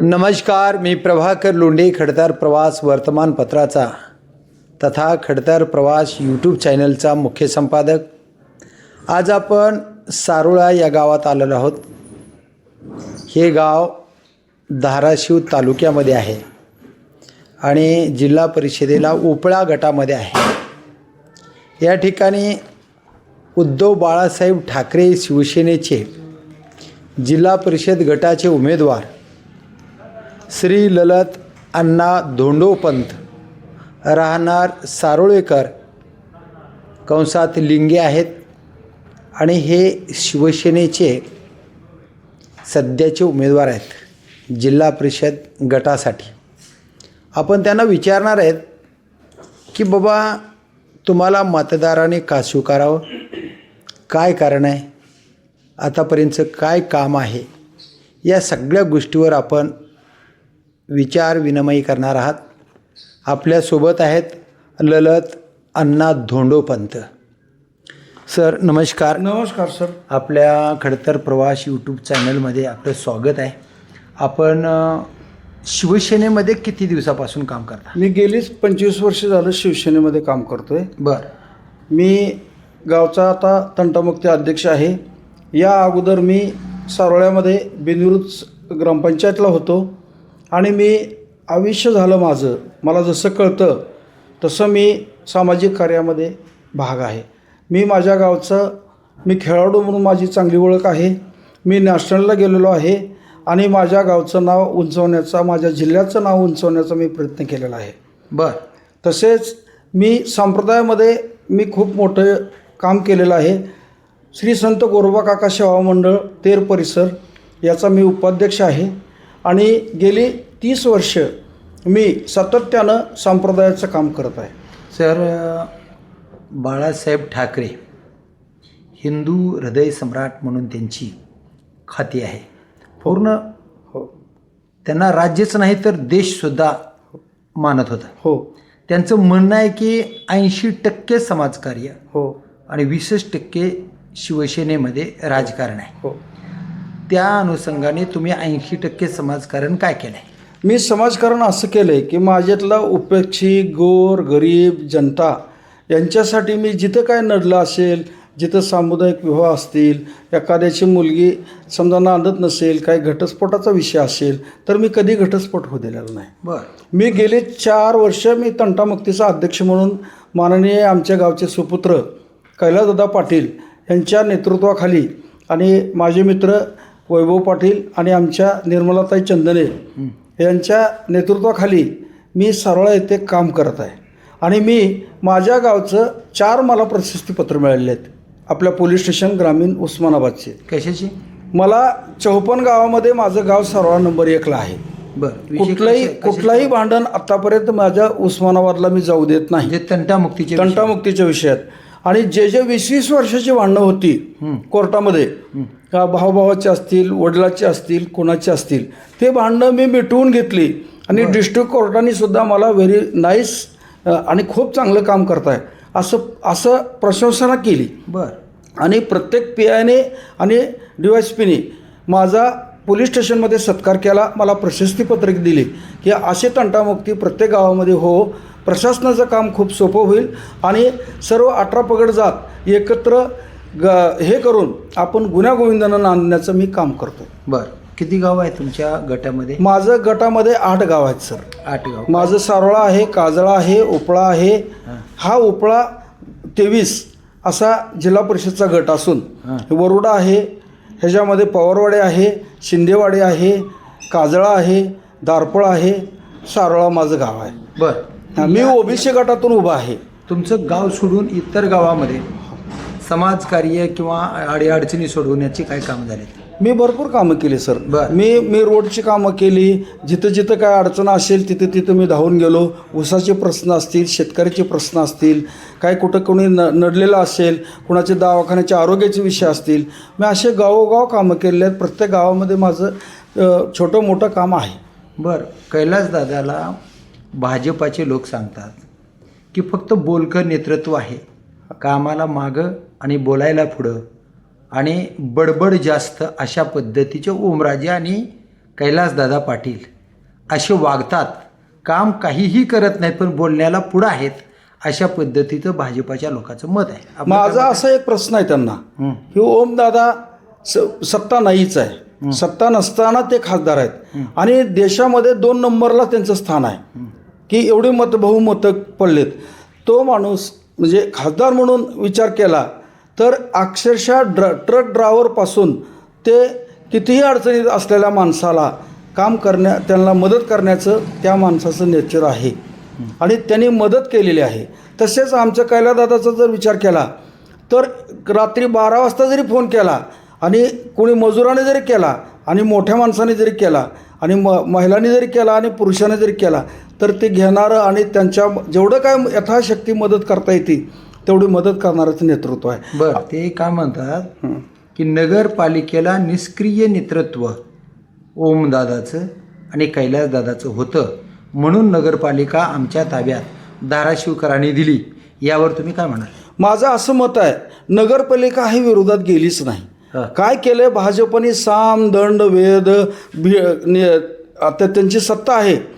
नमस्कार मी प्रभाकर लोंढे खडतार प्रवास वर्तमानपत्राचा तथा खडतर प्रवास यूट्यूब चॅनलचा मुख्य संपादक. आज आपण सारोळा या गावात आलेलो आहोत. हे गाव धाराशिव तालुक्यामध्ये आहे आणि जिल्हा परिषदेला उपळा गटामध्ये आहे. या ठिकाणी उद्धव बाळासाहेब ठाकरे शिवसेनेचे जिल्हा परिषद गटाचे उमेदवार श्री ललत अण्णा धोंडोपंत राहणार सारोळेकर कंसात लिंगे आहेत आणि हे शिवसेनेचे सध्याचे उमेदवार आहेत जिल्हा परिषद गटासाठी. आपण त्यांना विचारणार आहेत की बाबा तुम्हाला मतदाराने का स्वीकारावं? काय कारण आहे? आतापर्यंतचं काय काम आहे? या सगळ्या गोष्टीवर आपण विचार विनिमय करणार आहात. आपल्यासोबत आहेत ललत अण्णा धोंडोपंत. सर नमस्कार. नमस्कार सर. आपल्या खडतर प्रवास यूट्यूब चॅनलमध्ये आपलं स्वागत आहे. आपण शिवसेनेमध्ये किती दिवसापासून काम करता? मी गेलीच पंचवीस वर्ष झालं शिवसेनेमध्ये काम करतोय. बरं. मी गावचा आता तंटामुक्ती अध्यक्ष आहे. या अगोदर मी सारोळ्यामध्ये बिनविरुद्ध ग्रामपंचायतला होतो. आणि मी आयुष्य झालं माझं मला जसं कळतं तसं मी सामाजिक कार्यामध्ये भाग आहे. मी माझ्या गावचं मी खेळाडू म्हणून माझी चांगली ओळख आहे. मी नॅशनलला गेलेलो आहे आणि माझ्या गावचं नाव उंचवण्याचा माझ्या जिल्ह्याचं नाव उंचवण्याचा मी प्रयत्न केलेला आहे. बरं. तसेच मी संप्रदायामध्ये मी खूप मोठं काम केलेलं आहे. श्री संत गोरोबा काका सेवा मंडळ तेर परिसर याचा मी उपाध्यक्ष आहे. आणि गेली तीस वर्ष मी सातत्यानं संप्रदायाचं काम करत आहे. सर बाळासाहेब ठाकरे हिंदू हृदय सम्राट म्हणून त्यांची खाती आहे. पूर्ण हो. त्यांना राज्यच नाही तर देशसुद्धा मानत होता. हो. त्यांचं म्हणणं आहे की ऐंशी टक्के समाजकार्य हो. आणि वीसच टक्के शिवसेनेमध्ये राजकारण आहे. हो. त्या अनुषंगाने तुम्ही ऐंशी टक्के समाजकारण काय केलं आहे मी समाजकारण असं केलं आहे की माझ्यातला उपेक्षी गोर गरीब जनता यांच्यासाठी मी जिथं काय नडलं असेल जिथं सामुदायिक विवाह असतील एखाद्याची मुलगी समजा नांदत नसेल काही घटस्फोटाचा विषय असेल तर मी कधी घटस्फोट होऊ दिलेला नाही. बरं. मी गेले चार वर्ष मी तंटामुक्तीचा अध्यक्ष म्हणून माननीय आमच्या गावचे सुपुत्र कैलासदादा पाटील यांच्या नेतृत्वाखाली आणि माझे मित्र वैभव पाटील आणि आमच्या निर्मलाताई चंदने यांच्या नेतृत्वाखाली मी सारोळा येथे काम करत आहे. आणि मी माझ्या गावचं चार मला प्रशस्तीपत्र मिळालेले आहेत. आपल्या पोलीस स्टेशन ग्रामीण उस्मानाबादचे. कशाची? मला चौपन्न गावामध्ये माझं गाव सारोळा नंबर एकला आहे. बरं कुठलंही? कुठलाही भांडण आतापर्यंत माझ्या उस्मानाबादला मी जाऊ देत नाही. म्हणजे तंटामुक्तीचे विषय. तंटामुक्तीच्या विषयात आणि जे जे वीस वीस वर्षाची भांडणं होती कोर्टामध्ये का भाऊभावाची असतील वडिलाची असतील कोणाची असतील ते भांडणं मी मिटवून घेतली. आणि डिस्ट्रिक्ट कोर्टाने सुद्धा मला व्हेरी नाईस आणि खूप चांगलं काम करताय असं असं प्रशंसना केली. बरं. आणि प्रत्येक पी आयने आणि डी वाय पीने माझा पोलीस स्टेशनमध्ये सत्कार केला मला प्रशस्तीपत्रक दिली. की असे तंटामुक्ती प्रत्येक गावामध्ये हो. प्रशासनाचं काम खूप सोपं होईल आणि सर्व अठरा पगड जात एकत्र ग हे करून आपण गुन्ह्यागोविंदानं नांदण्याचं मी काम करतो. बरं. किती गाव आहे तुमच्या गटामध्ये? माझं गटामध्ये आठ गाव आहेत सर. आठ गाव. माझं सारोळा आहे काजळा आहे उपळा आहे. हा. उपळा तेवीस असा जिल्हा परिषदचा गट असून वरुडा आहे ह्याच्यामध्ये पवारवाडे आहे शिंदेवाडे आहे काजळा आहे दारपळ आहे सारोळा माझं गाव आहे. बरं. मी ओबीसी गटातून उभा आहे. तुमचं गाव सोडून इतर गावामध्ये समाजकार्य किंवा अडीअडचणी सोडवण्याची काय कामं झालीत मी भरपूर कामं केली सर. बरं. मी मी रोडची कामं केली. जिथं जिथं काय अडचण असेल तिथं तिथं मी धावून गेलो. ऊसाचे प्रश्न असतील शेतकऱ्याचे प्रश्न असतील काय कुठं कोणी न नडलेलं असेल कुणाचे दवाखान्याचे आरोग्याचे विषय असतील मी असे गावोगाव कामं केलेले आहेत. प्रत्येक गावामध्ये माझं अ, छोटं मोठं काम आहे. बरं. कैलास दादाला भाजपाचे लोक सांगतात की फक्त बोलकं नेतृत्व आहे. कामाला मागं आणि बोलायला पुढं. आणि बडबड जास्त अशा पद्धतीचे ओमराजे आणि कैलासदादा पाटील असे वागतात. काम काहीही करत नाहीत पण बोलण्याला पुढं आहेत अशा पद्धतीचं भाजपाच्या लोकांचं मत आहे. माझा असा एक प्रश्न आहे त्यांना. हं. की ओमदादा स सत्ता नाहीच आहे. सत्ता नसताना ते खासदार आहेत. आणि देशामध्ये दोन नंबरला त्यांचं स्थान आहे. की एवढी मत बहुमतं पडलेत. तो माणूस म्हणजे खासदार म्हणून विचार केला तर अक्षरशः ड्र ट्रक ड्रायव्हरपासून ते कितीही अडचणीत असलेल्या माणसाला काम करण्या त्यांना मदत करण्याचं त्या माणसाचं नेचर आहे. आणि त्यांनी मदत केलेली आहे. तसेच आमच्या कैलादादाचा जर विचार केला तर रात्री बारा वाजता जरी फोन केला आणि कोणी मजुराने जरी केला आणि मोठ्या माणसाने जरी केला आणि म महिलांनी जरी केला आणि पुरुषाने जरी केला तर ते घेणारं आणि त्यांच्या जेवढं काय यथाशक्ती मदत करता येते तेवढी मदत करणारंच नेतृत्व आहे. बरं ते काय म्हणतात. की नगरपालिकेला निष्क्रिय नेतृत्व ओमदादाचं आणि कैलासदादाचं होतं. म्हणून नगरपालिका आमच्या ताब्यात धाराशिवकरांनी दिली. यावर तुम्ही काय म्हणाल? माझं असं मत आहे नगरपालिका ही विरोधात गेलीच हा. नाही काय केलंय? भाजपने साम दंड वेद ने- आता त्यांची सत्ता आहे.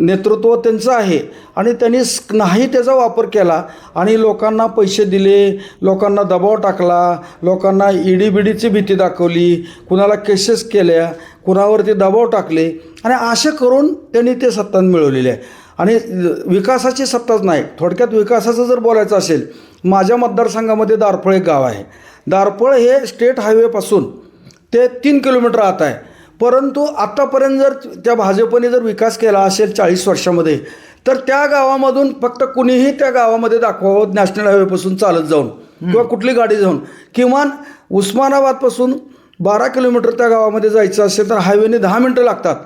नेतृत्व त्यांचं आहे. आणि त्यांनी नाही त्याचा वापर केला आणि लोकांना पैसे दिले लोकांना दबाव टाकला लोकांना ईडी बिडीची भीती दाखवली कुणाला केसेस केल्या कुणावरती दबाव टाकले आणि असे करून त्यांनी ते सत्ता मिळवलेली आहे. आणि विकासाची सत्ताच नाही. थोडक्यात विकासाचं जर बोलायचं असेल माझ्या मतदारसंघामध्ये दारफळ एक गाव आहे. दारफळ हे स्टेट हायवेपासून ते तीन किलोमीटर आत आहे. परंतु आत्तापर्यंत जर त्या भाजपने जर विकास केला असेल चाळीस वर्षामध्ये तर त्या गावामधून फक्त कुणीही त्या गावामध्ये दाखवावं नॅशनल हायवेपासून चालत जाऊन किंवा कुठली गाडी जाऊन. किमान उस्मानाबादपासून बारा किलोमीटर त्या गावामध्ये जायचं असेल तर हायवेने दहा मिनटं लागतात.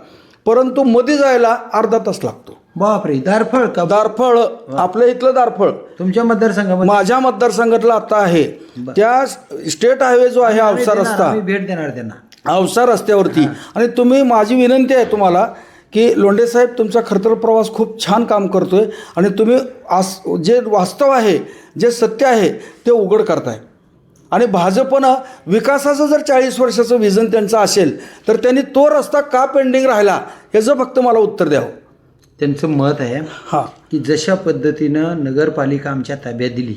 परंतु मध्ये जायला अर्धा तास लागतो. बापरे दारफळ का? दारफळ आपल्या इथलं दारफळ. तुमच्या मतदारसंघामध्ये? माझ्या मतदारसंघातला आता आहे. त्या स्टेट हायवे जो आहे औसा रस्ता. भेट देणार त्यांना. औसा रस्त्यावरती. आणि तुम्ही माझी विनंती आहे तुम्हाला की लोंढे साहेब तुमचा खरतर प्रवास खूप छान काम करतोय आणि तुम्ही आस जे वास्तव आहे जे सत्य आहे ते उघड करताय. आणि भाजपनं विकासाचं जर चाळीस वर्षाचं विजन त्यांचं असेल तर त्यांनी तो रस्ता का पेंडिंग राहिला याचं फक्त मला उत्तर द्यावं त्यांचं मत आहे हां. की जशा पद्धतीनं नगरपालिका आमच्या ताब्यात दिली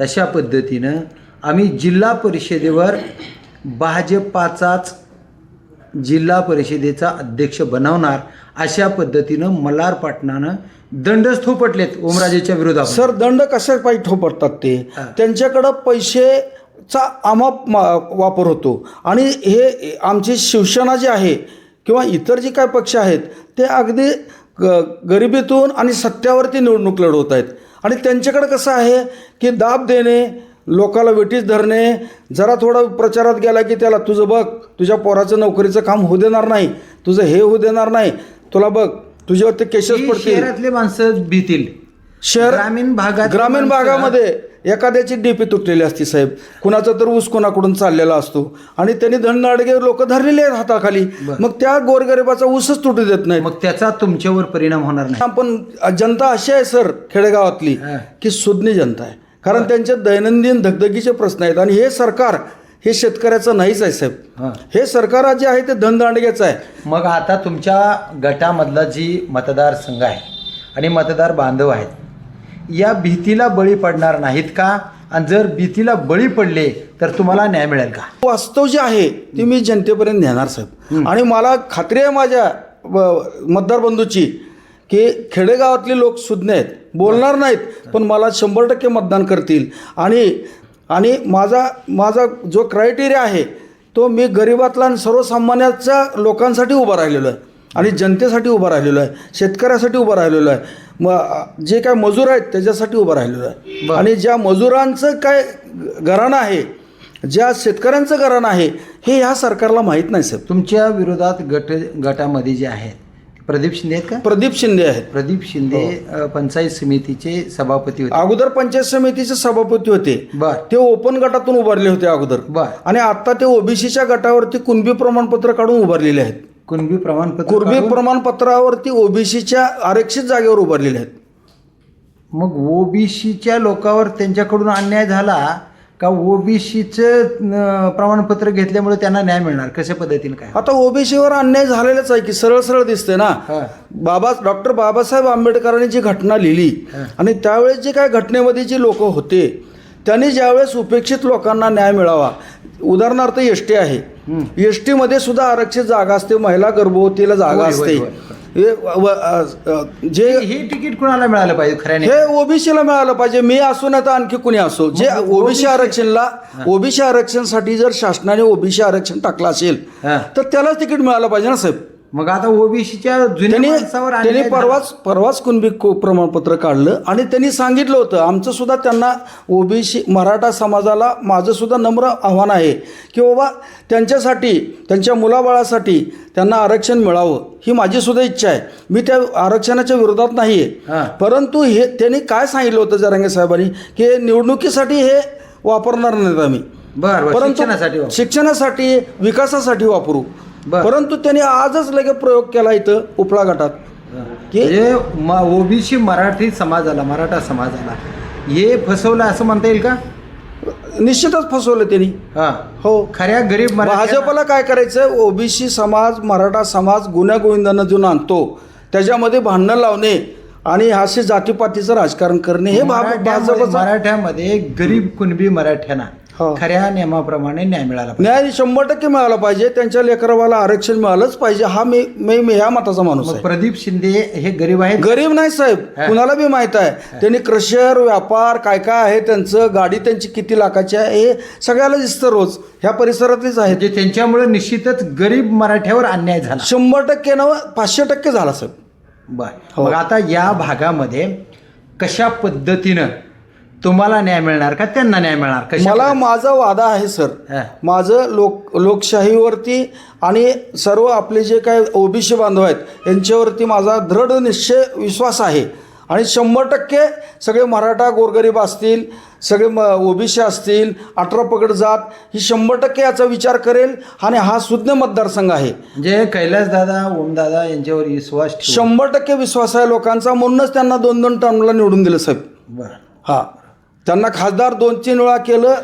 तशा पद्धतीनं आम्ही जिल्हा परिषदेवर भाजपाचाच जिल्हा परिषदेचा अध्यक्ष बनवणार अशा पद्धतीनं मल्हार पाटणानं दंडच थोपटलेत ओमराजेच्या विरोधात. सर दंड कशा पाहिजे ठोपडतात ते. त्यांच्याकडं पैसेचा अमाप मा- वापर होतो. आणि हे आमची शिवसेना जी आहे किंवा इतर जे काय पक्ष आहेत ते अगदी ग गरिबीतून आणि सत्यावरती निवडणूक लढवत आहेत. आणि त्यांच्याकडे कसं आहे की दाब देणे लोकाला वेटीस धरणे जरा थोडा प्रचारात गेला की त्याला तुझं बघ तुझ्या पोराचं नोकरीचं काम होऊ देणार नाही तुझं हे होऊ देणार नाही तुला बघ तुझ्यावर ते केसेस पडतील. शहरातले माणसं भीतील. शहर ग्रामीण भागात ग्रामीण भागामध्ये एखाद्याची डीपी तुटलेली असते साहेब. कुणाचा तर ऊस कोणाकडून चाललेला असतो. आणि त्यांनी धननाडगे लोक धरलेले आहेत हाताखाली. मग त्या गोरगरिबाचा ऊसच तुटू देत नाही मग त्याचा तुमच्यावर परिणाम होणार नाही. पण जनता अशी आहे सर खेडेगावातली. की सुज्ञ जनता आहे. कारण त्यांचे दैनंदिन धगधगीचे प्रश्न आहेत. आणि हे सरकार हे शेतकऱ्याचं नाहीच आहे साहेब. हा. सरकार जे आहे ते धनदांडग्याचं आहे. मग आता तुमच्या गटामधला जी मतदारसंघ आहे आणि मतदार बांधव आहेत या भीतीला बळी पडणार नाहीत का? आणि जर भीतीला बळी पडले तर तुम्हाला न्याय मिळेल का? वास्तव जे आहे ते मी जनतेपर्यंत नेणार साहेब. आणि मला खात्री आहे माझ्या मतदार बंधूची की खेडेगावातली लोक सुज्ञ आहेत बोलणार नाहीत पण मला शंभर टक्के मतदान करतील. आणि आणि माझा माझा जो क्रायटेरिया आहे तो मी गरिबातला आणि सर्वसामान्याच्या लोकांसाठी उभा राहिलेलो आहे. आणि जनतेसाठी उभा राहिलेलो आहे शेतकऱ्यासाठी उभा राहिलेलो आहे. मग जे काय मजूर आहेत त्याच्यासाठी उभा राहिलेलो आहे. आणि ज्या मजुरांचं काय घराणं आहे ज्या शेतकऱ्यांचं घराणं आहे हे ह्या सरकारला माहीत नाही साहेब. तुमच्या विरोधात गट गटामध्ये जे आहेत प्रदीप शिंदे आहेत का? प्रदीप शिंदे आहेत. प्रदीप शिंदे अ, पंचायत समितीचे सभापती होते. अगोदर पंचायत समितीचे सभापती होते. बर. ते ओपन गटातून उभारले होते अगोदर. बर. आणि आता ते ओबीसीच्या गटावरती कुणबी प्रमाणपत्र काढून उभारलेले आहेत. कुणबी प्रमाणपत्र कुणबी काढून? प्रमाणपत्रावरती ओबीसीच्या आरक्षित जागेवर उभारलेले आहेत. मग ओबीसीच्या लोकांवर त्यांच्याकडून अन्याय झाला का ओबीसीचं प्रमाणपत्र घेतल्यामुळे त्यांना न्याय मिळणार? कशा पद्धतीने काय? आता ओबीसीवर अन्याय झालेलाच आहे की सरळ सरळ दिसते ना. हा. बाबा डॉक्टर बाबासाहेब आंबेडकरांनी जी घटना लिहिली आणि त्यावेळेस जे काय घटनेमध्ये जी लोक होते त्यांनी ज्यावेळेस उपेक्षित लोकांना न्याय मिळावा उदाहरणार्थ एस टी आहे. एस टीमध्ये सुद्धा आरक्षित जागा असते महिला गर्भवतीला जागा होय, होय, असते. होय, हे व- जे हे तिकीट कुणाला मिळालं पाहिजे खऱ्याने? हे ओबीसीला मिळालं पाहिजे. मी असो नाही तर आणखी कुणी असो. जे ओबीसी आरक्षणला ओबीसी आरक्षणसाठी जर शासनाने ओबीसी आरक्षण टाकलं असेल हा. तर त्यालाच तिकीट मिळालं पाहिजे ना साहेब? मग आता ओबीसीच्या त्यांनी. परवाच परवाच कुणबी को- प्रमाणपत्र काढलं आणि त्यांनी सांगितलं होतं आमचं सुद्धा त्यांना ओबीसी मराठा समाजाला माझं सुद्धा नम्र आव्हान आहे की बाबा त्यांच्यासाठी त्यांच्या मुलाबाळासाठी त्यांना आरक्षण मिळावं ही माझी सुद्धा इच्छा आहे मी त्या आरक्षणाच्या विरोधात नाही. आहे परंतु हे त्यांनी काय सांगितलं होतं जरांगे साहेबांनी की निवडणुकीसाठी हे वापरणार नाहीत आम्ही बरं शिक्षणासाठी. शिक्षणासाठी विकासासाठी वापरू बर. परंतु त्यांनी आजच लगे प्रयोग केला इथं उपळा गटात. की म्हणजे ओबीसी मराठी समाजाला मराठा समाजाला हे फसवलं असं म्हणता येईल का? निश्चितच फसवलं त्यांनी. हा. हो. खऱ्या गरीब भाजपला काय करायचं? ओबीसी समाज मराठा समाज गुन्ह्या गोविंदानं जो आणतो. त्याच्यामध्ये भांडणं लावणे आणि असे जातीपातीचं राजकारण करणे हे भा- मराठ्यामध्ये भाजपचं मराठ्यामध्ये गरीब कुणबी मराठ्यांना हो. खऱ्या नियमाप्रमाणे न्याय मिळाला पाहिजे. न्याय शंभर टक्के मिळाला पाहिजे. त्यांच्या लेकरावाला आरक्षण मिळालंच पाहिजे. हा मी मी मी ह्या मताचा माणूस मग आहे. प्रदीप शिंदे हे गरीब आहेत? गरीब नाही साहेब. कुणाला बी माहीत आहे. त्यांनी क्रशर व्यापार काय काय आहे त्यांचं? गाडी त्यांची किती लाखाची आहे? हे सगळ्याला दिसतं रोज. ह्या परिसरातलीच आहेत. म्हणजे त्यांच्यामुळे निश्चितच गरीब मराठ्यावर अन्याय झाला. शंभर टक्के नव पाचशे टक्के झाला साहेब. बर. हो. मग आता या भागामध्ये कशा पद्धतीनं तुम्हाला न्याय मिळणार का त्यांना न्याय मिळणार? कशा मला माझा वादा आहे सर. हा. माझं लोक लोकशाहीवरती आणि सर्व आपले जे काय ओबीसी बांधव आहेत यांच्यावरती माझा दृढ निश्चय विश्वास आहे. आणि शंभर टक्के सगळे मराठा गोरगरीब असतील सगळे म ओबीसी असतील अठरा पगड जात ही शंभर टक्के याचा विचार करेल आणि हा सुज्ञ मतदारसंघ आहे. म्हणजे कैलास दादा ओमदादा यांच्यावर विश्वास शंभर टक्के विश्वास आहे लोकांचा म्हणूनच त्यांना दोन दोन टर्मला निवडून दिलं साहेब. बर. हा. त्यांना खासदार दोन तीन वेळा केलं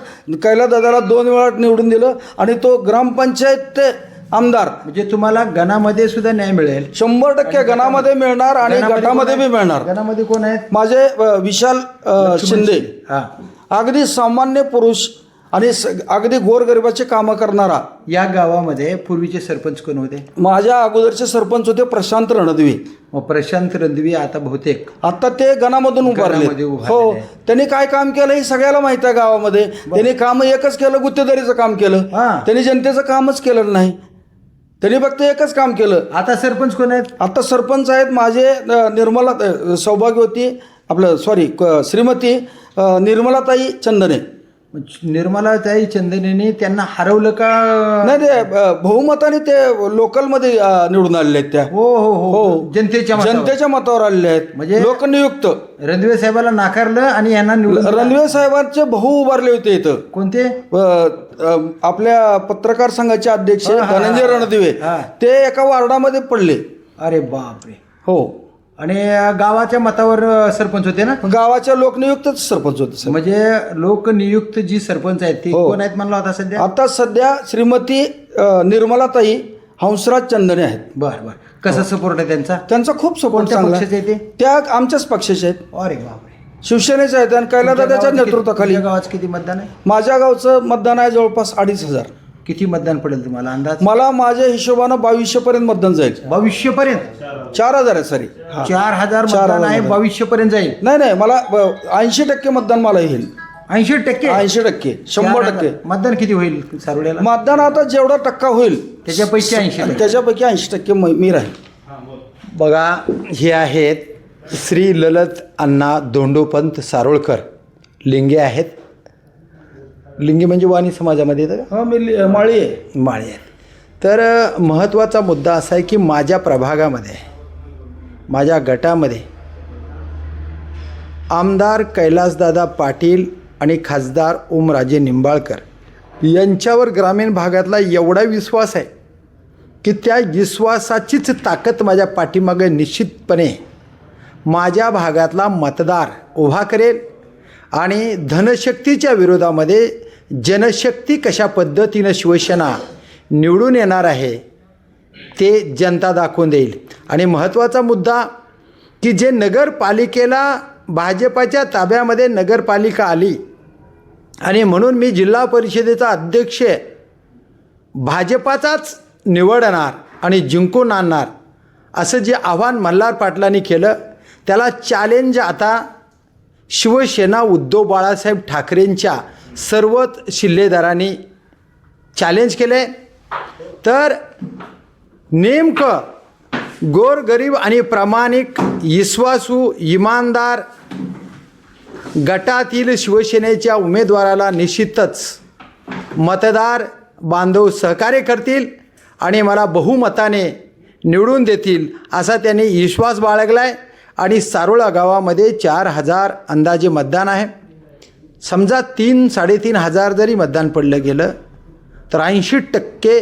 कैला दादाला दोन वेळा निवडून दिलं आणि तो ग्रामपंचायत ते आमदार. म्हणजे तुम्हाला गणामध्ये सुद्धा न्याय मिळेल. शंभर टक्के गणामध्ये मिळणार आणि गणामध्ये गटामध्ये कोण बी? मिळणार. गणामध्ये कोण आहेत माझे अ, विशाल अ, शिंदे. हा. अगदी सामान्य पुरुष आणि स- अगदी गोरगरिबाचे कामं करणारा या गावामध्ये पूर्वीचे सरपंच कोण होते? माझ्या अगोदरचे सरपंच होते प्रशांत रणदिवे. मग प्रशांत रणदिवे आता बहुतेक आता ते गणामधून उभारले गणामध्ये उभारलेले हो आहे. त्यांनी काय काम केलं हे सगळ्याला माहीत आहे गावामध्ये. त्यांनी काम एकच केलं गुत्तेदारीचं काम केलं. हा. त्यांनी जनतेचं कामच केलं नाही. त्यांनी फक्त एकच काम केलं. आता सरपंच कोण आहेत? आता सरपंच आहेत माझे अ, निर्मला अ, सौभाग्यवती आपलं सॉरी श्रीमती अ, निर्मलाताई चंदने. निर्मलाताई चंदनेने त्यांना हरवलं का? नाही ते अ, बहुमताने ते लोकलमध्ये अ, निवडून आलेले आहेत त्या. हो हो हो. हो. जनतेच्या मतावर. जनतेच्या मतावर आलेले आहेत. म्हणजे- लोकनियुक्त. रणदिवे साहेबाला नाकारलं आणि यांना निवडून दिलं. रणवीर साहेबांचे भाऊ उभारले होते इथं. कोणते? अ, अ, आपल्या पत्रकार संघाचे अध्यक्ष धनंजय. रणदिवे. हा. ते एका वार्डामध्ये पडले. अरे बापरे. हो. आणि गावाच्या मतावर सरपंच होते ना? गावाच्या लोकनियुक्तच सरपंच होते साहेब. म्हणजे लोकनियुक्त जी सरपंच आहेत ती हो. कोण आहेत म्हणलं आता सध्या? आता सध्या श्रीमती अ, निर्मलाताई हंसराज चंदने आहेत. बर बर. कसा सपोर्ट आहे त्यांचा? त्यांचा खूप सपोर्ट कोणत्या चांगला पक्षाचे आहे. आहे ते? त्या आमच्याच पक्षाचे आहेत. अरे बापरे. शिवसेनेचे आहेत आणि तुमच्या गावात किती- नेतृत्वाखाली. तुमच्या गावात किती मतदान आहे? माझ्या गावचं मतदान आहे जवळपास अडीच हजार. किती मतदान पडेल तुम्हाला? अंदाज? मला माझ्या हिशोबानं बावीसशे पर्यंत मतदान जाईल. भविष्य पर्यंत चार हजार आहे सॉरी. हा. चार हजार चार मतदान हजार आहे मतदान. भविष्य पर्यंत जाईल. नाही नाही मला ऐंशी टक्के मतदान मला येईल. ऐंशी टक्के? ऐंशी टक्के शंभर चार टक्के हजार. मतदान किती होईल सारोड्याला? मतदान आता जेवढा टक्का होईल. त्याच्यापैकी ऐंशी टक्के. त्याच्यापैकी ऐंशी टक्के म- मी राहील. बघा हे आहेत श्री ललत अण्णा दोंडोपंत सारोळकर. लिंगे आहेत. लिंगे म्हणजे वाणी समाजामध्ये येतं का? हा मी लि- माळी आहे. माळे आहेत तर महत्त्वाचा मुद्दा असा आहे की माझ्या प्रभागामध्ये माझ्या गटामध्ये आमदार कैलासदादा पाटील आणि खासदार ओमराजे निंबाळकर यांच्यावर ग्रामीण भागातला एवढा विश्वास आहे की त्या विश्वासाचीच ताकद माझ्या पाठीमागे निश्चितपणे माझ्या भागातला मतदार उभा करेल आणि धनशक्तीच्या विरोधामध्ये जनशक्ती कशा पद्धतीनं शिवसेना निवडून येणार आहे ते जनता दाखवून देईल. आणि महत्त्वाचा मुद्दा की जे नगरपालिकेला भाजपाच्या ताब्यामध्ये नगरपालिका आली आणि म्हणून मी जिल्हा परिषदेचा अध्यक्ष भाजपाचाच निवडणार आणि जिंकून आणणार असं जे आव्हान मल्हार पाटलांनी केलं त्याला चॅलेंज आता शिवसेना उद्धव बाळासाहेब ठाकरेंच्या सर्वच शिल्लेदारांनी चॅलेंज केले. तर नेमकं गोरगरीब आणि प्रामाणिक विश्वासू इमानदार गटातील शिवसेनेच्या उमेदवाराला निश्चितच मतदार बांधव सहकार्य करतील आणि मला बहुमताने निवडून देतील असा त्यांनी विश्वास बाळगला आहे आणि सारोळा गावामध्ये चार हजार अंदाजे मतदान आहे. समजा तीन साडेतीन हजार जरी मतदान पडलं गेलं तर ऐंशी टक्के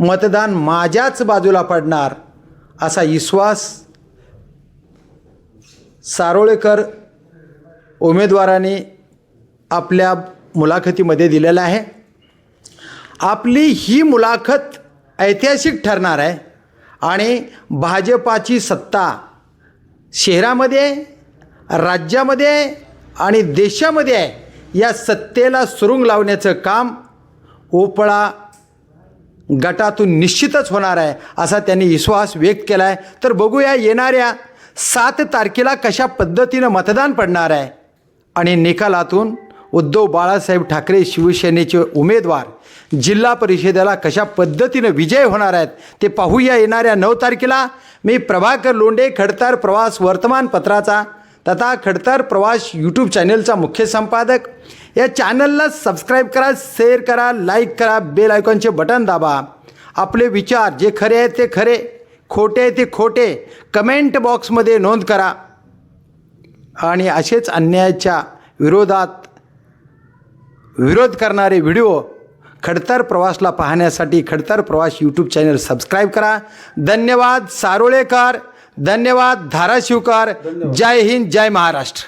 मतदान माझ्याच बाजूला पडणार असा विश्वास सारोळेकर उमेदवाराने आपल्या मुलाखतीमध्ये दिलेला आहे. आपली ही मुलाखत ऐतिहासिक ठरणार आहे आणि भाजपाची सत्ता शहरामध्ये राज्यामध्ये आणि देशामध्ये आहे. या सत्तेला सुरुंग लावण्याचं काम ओपळा गटातून निश्चितच होणार आहे असा त्यांनी विश्वास व्यक्त केला आहे तर बघूया येणाऱ्या सात तारखेला कशा पद्धतीनं मतदान पडणार आहे. आणि निकालातून उद्धव बाळासाहेब ठाकरे शिवसेनेचे उमेदवार जिल्हा परिषदेला कशा पद्धतीनं विजय होणार आहेत ते पाहूया येणाऱ्या नऊ तारखेला. मी प्रभाकर लोंडे खडतर प्रवास वर्तमानपत्राचा तथा खडतर प्रवास यूट्यूब चॅनलचा मुख्य संपादक. या चॅनलला सबस्क्राईब करा शेअर करा लाईक करा बेल आयकॉनचे बटन दाबा. आपले विचार जे खरे आहेत ते खरे खोटे आहे ते खोटे. कमेंट बॉक्समध्ये नोंद करा. आणि असेच अन्यायाच्या विरोधात विरोध करणारे व्हिडिओ खडतर प्रवासला पाहण्यासाठी खडतर प्रवास यूट्यूब चॅनल सबस्क्राईब करा. धन्यवाद सारोळेकर. धन्यवाद धाराशिवकर. जय हिंद जय महाराष्ट्र.